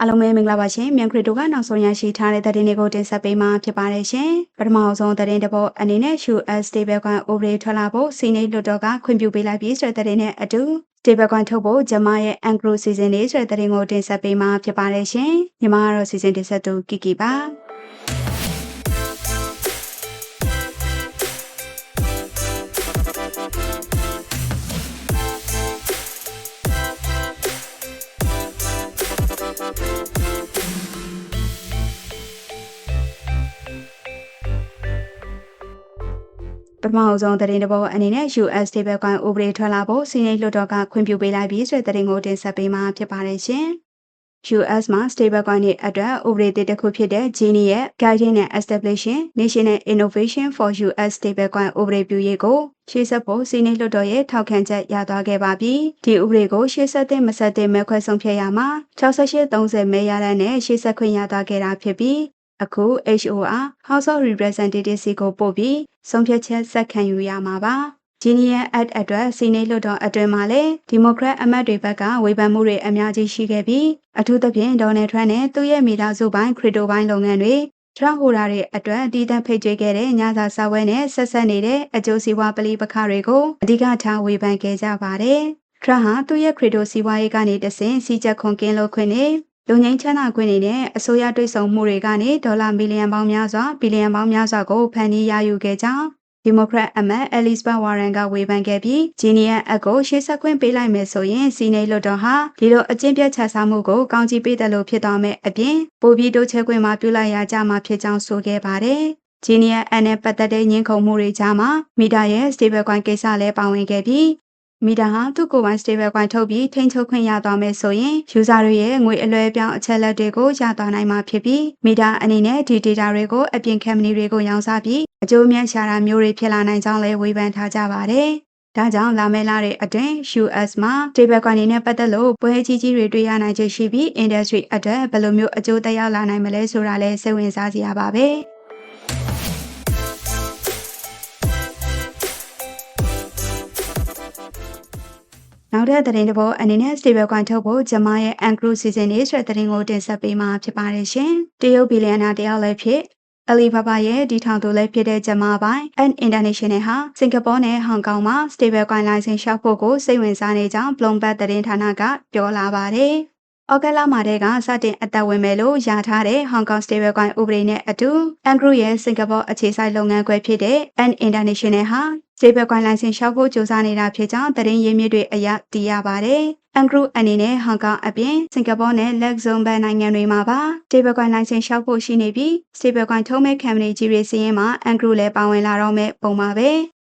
အားလုံးပဲမင်္ဂလာပါရှင်မြန်ခရစ်တိုကနောက်ဆုံးရရှိထားတဲ့သတင်းတွေကိုတင်ဆက်ပေးမှာဖြစ်ပါတယ်ရှင်ပထမဆုံးသတင်းတစ်ပုဒ်အနေနဲ့ US Stable Coin Overlay ထွက်လာဖို့စီနေလွတ်တော်ကခွင့်ပြုပေးလိုက်ပြီးဆိုတဲ့သတင်းနဲ့အတူ Stable Coin ထုတ်ဖို့ဂျမရဲ့ Anglo Season လေးဆိုတဲ့သတင်းကိုတင်ဆက်ပေးမှာဖြစ်ပါတယ်ရှင်ညီမကတော့ Season တင်ဆက်သူကီကီပါ ပထမအဆုံးသတင်းတစ်ပုဒ်အနေနဲ့ US Stable Coin Overlay ထွက်လာဖို့စီနေလွတ်တော်ကခွင့်ပြုပေးလိုက်ပြီးဆိုတဲ့သတင်းကိုတင်ဆက်ပေးမှာဖြစ်ပါတယ်ရှင်။ US မှာ stablecoin တွေအတွက် overlay တစ်ခုဖြစ်တဲ့ Genie ရဲ့ Guiding and Establishing National Innovation for US Stablecoin overlay ပြုရေးကိုရှေ့ဆက်ဖို့စီနေလွှတ်တော်ရဲ့ထောက်ခံချက်ရသွားခဲ့ပါပြီ။ဒီဥပဒေကိုရှေ့ဆက်တဲ့မဆက်တဲ့မဲခွဲဆုံးဖြတ်ရမှာ6830မဲရတဲ့နဲ့ရှေ့ဆက်ခွင့်ရသွားခဲ့တာဖြစ်ပြီး အခု HOR House of Representatives ကိုပို့ပြီးဆုံးဖြတ်ချက်ဆက်ခံယူရမှာပါ။ Genius Act အတွက်စီနေလွှတ်တော်အတွင်းမှာလည်းဒီမိုကရက်အမတ်တွေဘက်ကဝေဖန်မှုတွေအများကြီးရှိခဲ့ပြီးအထူးသဖြင့်ဒေါ်နယ်ထရန့်နဲ့သူ့ရဲ့မိသားစုပိုင်းခရစ်တိုပိုင်းလုပ်ငန်းတွေထရန့်ဟိုဒါတွေအတွက်တည်တံ့ဖိတ်ကျွေးခဲ့တဲ့ညစာစာဝဲနဲ့ဆက်ဆက်နေတဲ့အကျိုးစီးပွားပလီပခတွေကိုအဓိကထားဝေဖန်ခဲ့ကြပါတယ်။ထရန့်ဟာသူ့ရဲ့ခရစ်တိုစီးပွားရေးကနေတဆင့်စီချက်ခွန်ကင်းလို့ခွင့်နဲ့ လူငင်းချမ်းသာခွင့်တွေနဲ့အစိုးရတွိတ်ဆုံမှုတွေကနေဒေါ်လာမီလီယံပေါင်းများစွာဘီလီယံပေါင်းများစွာကိုဖန်တီးရယူခဲ့ကြောင်းဒီမိုကရက်အမတ်အဲလစ်ဘတ်ဝါရန်ကဝေဖန်ခဲ့ပြီးဂျီနီယန်အက်ကိုရှေ့ဆက်ခွင့်ပေးလိုက်မယ်ဆိုရင်စီနေလွတ်တော်ဟာဒီလိုအကျင့်ပြတ်ချစားမှုကိုကောင်းကြီးပေးတယ်လို့ဖြစ်သွားမယ်အပြင်ပိုပြီးတိုးချဲခွင့်မှာပြုလိုက်ရကြမှာဖြစ်ကြောင်းဆိုခဲ့ပါတယ်ဂျီနီယန်အန်နဲ့ပတ်သက်တဲ့ညှင်းခုန်မှုတွေကြားမှာမီတာရဲ့ stable coin ကိစ္စလည်းပါဝင်ခဲ့ပြီး မီတာဟာသူ့ကိုယ်ပိုင် stable coin ထုတ်ပြီးထိန်းချုပ်ခွင့်ရသွားမယ်ဆိုရင် user တွေရဲ့ငွေအလွှဲပြောင်းအချက်လက်တွေကိုရသွားနိုင်မှာဖြစ်ပြီးမီတာအနေနဲ့ဒီ data တွေကိုအပြင် company တွေကိုရောင်းစားပြီးအကျိုးမြတ်ရှာတာမျိုးတွေဖြစ်လာနိုင်ကြောင်းလည်းဝေဖန်ထားကြပါတယ်။ဒါကြောင့်လာမယ့်လတွေအတွင်း US မှာ stable coin နဲ့ပတ်သက်လို့ပွဲကြီးကြီးတွေတွေ့ရနိုင်ခြေရှိပြီး industry အတွက်ဘယ်လိုမျိုးအကျိုးသက်ရောက်လာနိုင်မလဲဆိုတာလည်းစိတ်ဝင်စားစရာပါပဲ။ နောက်တဲ့သတင်းတစ်ပုဒ်အနေနဲ့ stable coin ထုတ်ဖို့ဂျမရဲ့ Anglo season လေးဆိုတဲ့သတင်းကိုတင်ဆက်ပေးမှာဖြစ်ပါတယ်ရှင်။တရုတ်ဘီလီယံနာတယောက်လည်းဖြစ် Alibaba ရဲ့ဒီထောင်သူလည်းဖြစ်တဲ့ဂျမပိုင် Ant International ဟာစင်ကာပူနဲ့ဟောင်ကောင်မှာ stable coin license ရှောက်ဖို့ကိုစိတ်ဝင်စားနေကြောင်း Bloomberg သတင်းဌာနကပြောလာပါတယ်။ဩဂတ်လမှာတည်းကစတင်အသက်ဝင်မယ်လို့ယာထားတဲ့ Hong Kong Stablecoin ဥပဒေနဲ့အတူ Ant Group ရဲ့စင်ကာပူအခြေစိုက်လုပ်ငန်းခွဲဖြစ်တဲ့ Ant International ဟာ Stablecoin license လျှောက်ဖို့ကြိုးစားနေတာဖြစ်ကြောင်းသတင်းရင်းမြစ်တွေအရသိရပါတယ်။ Ant Group အနေနဲ့ဟောင်ကောင်အပြင်စင်ကာပူနဲ့ Luxembourg နိုင်ငံတွေမှာပါ Stablecoin license လျှောက်ဖို့ရှိနေပြီး Stablecoin ထုံးမဲ့ company ကြီးတွေစီးရင်မှာ Ant Group လည်းပါဝင်လာတော့မဲ့ပုံပါပဲ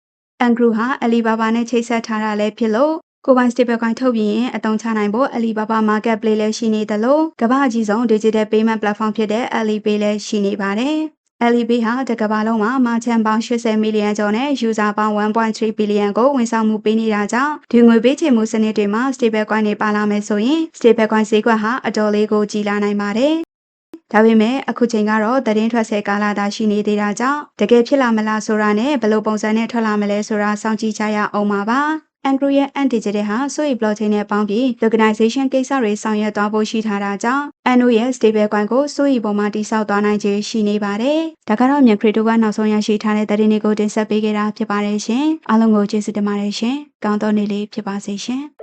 ။ Ant Group ဟာ Alibaba နဲ့ချိတ်ဆက်ထားတာလည်းဖြစ်လို့ကိုပိုင် stablecoin ထုတ်ပြီးရင်အသုံးချနိုင်ဖို့ Alibaba Marketplace လည်းရှိနေသလိုကမ္ဘာအကြီးဆုံး digital payment platform ဖြစ်တဲ့ Alipay လည်းရှိနေပါတယ်။ Alipay ဟာတကမ္ဘာလုံးမှာ merchant ပေါင်း80 million ကျော်နဲ့ user ပေါင်း1.3 billion ကိုဝန်ဆောင်မှုပေးနေတာကြောင့်ဒီငွေပေးချေမှုစနစ်တွေမှာ stablecoin တွေပါလာမယ်ဆိုရင် stablecoin ဈေးကွက်ဟာအတော်လေးကိုကြီးလာနိုင်ပါတယ်။ဒါပေမဲ့အခုချိန်ကတော့သတင်းထွက်ဆဲကာလသာရှိနေသေးတာကြောင့်တကယ်ဖြစ်လာမလားဆိုတာနဲ့ဘယ်လိုပုံစံနဲ့ထွက်လာမလဲဆိုတာစောင့်ကြည့်ကြရအောင်ပါပါ။ Andrew ရဲ့ Antidigital ဟာ Sui blockchain နဲ့ပေါင်းပြီး tokenization ကိစ္စတွေဆောင်ရွက်သွားဖို့ရှိထားတာကြောင့် Ando ရဲ့ stablecoin ကို Sui ပေါ်မှာတိစောက်သွားနိုင်ခြေရှိနေပါတယ်။ဒါကတော့မြန်ခရီတိုကနောက်ဆုံးရရှိထားတဲ့သတင်းတွေကိုတင်ဆက်ပေးခဲ့တာဖြစ်ပါတယ်ရှင်။အားလုံးကိုကျေးဇူးတင်ပါတယ်ရှင်။ကောင်းသောနေ့လေးဖြစ်ပါစေရှင်။